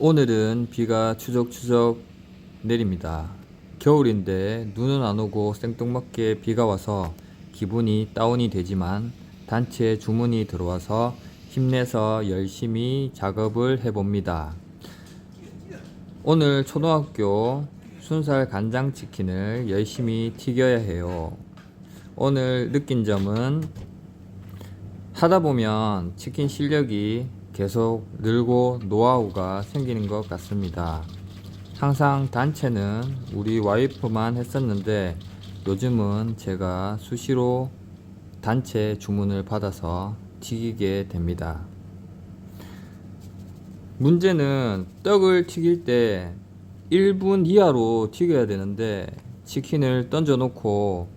오늘은 비가 추적추적 내립니다. 겨울인데 눈은 안 오고 생뚱맞게 비가 와서 기분이 다운이 되지만 단체 주문이 들어와서 힘내서 열심히 작업을 해봅니다. 오늘 초등학교 순살 간장치킨을 열심히 튀겨야 해요. 오늘 느낀 점은 하다 보면 치킨 실력이 계속 늘고 노하우가 생기는 것 같습니다. 항상 단체는 우리 와이프만 했었는데 요즘은 제가 수시로 단체 주문을 받아서 튀기게 됩니다. 문제는 떡을 튀길 때 1분 이하로 튀겨야 되는데 치킨을 던져 놓고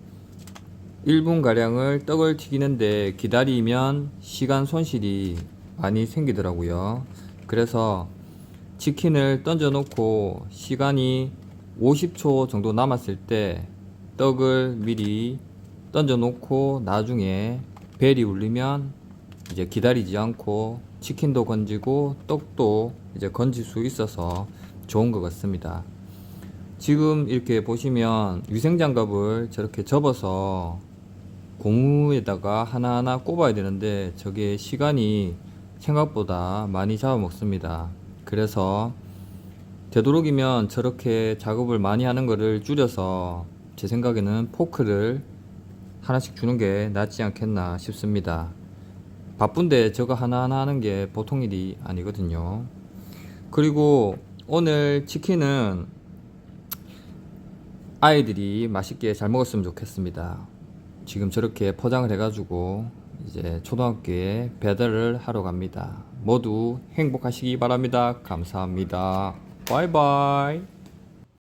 1분 가량을 떡을 튀기는데 기다리면 시간 손실이 많이 생기더라고요. 그래서 치킨을 던져 놓고 시간이 50초 정도 남았을 때 떡을 미리 던져 놓고 나중에 벨이 울리면 이제 기다리지 않고 치킨도 건지고 떡도 이제 건질 수 있어서 좋은 것 같습니다. 지금 이렇게 보시면 위생장갑을 저렇게 접어서 고무에다가 하나하나 꼽아야 되는데 저게 시간이 생각보다 많이 잡아먹습니다. 그래서 되도록이면 저렇게 작업을 많이 하는 거를 줄여서 제 생각에는 포크를 하나씩 주는 게 낫지 않겠나 싶습니다. 바쁜데 저거 하나하나 하는 게 보통 일이 아니거든요. 그리고 오늘 치킨은 아이들이 맛있게 잘 먹었으면 좋겠습니다. 지금 저렇게 포장을 해가지고 이제 초등학교에 배달을 하러 갑니다. 모두 행복하시기 바랍니다. 감사합니다. 바이바이.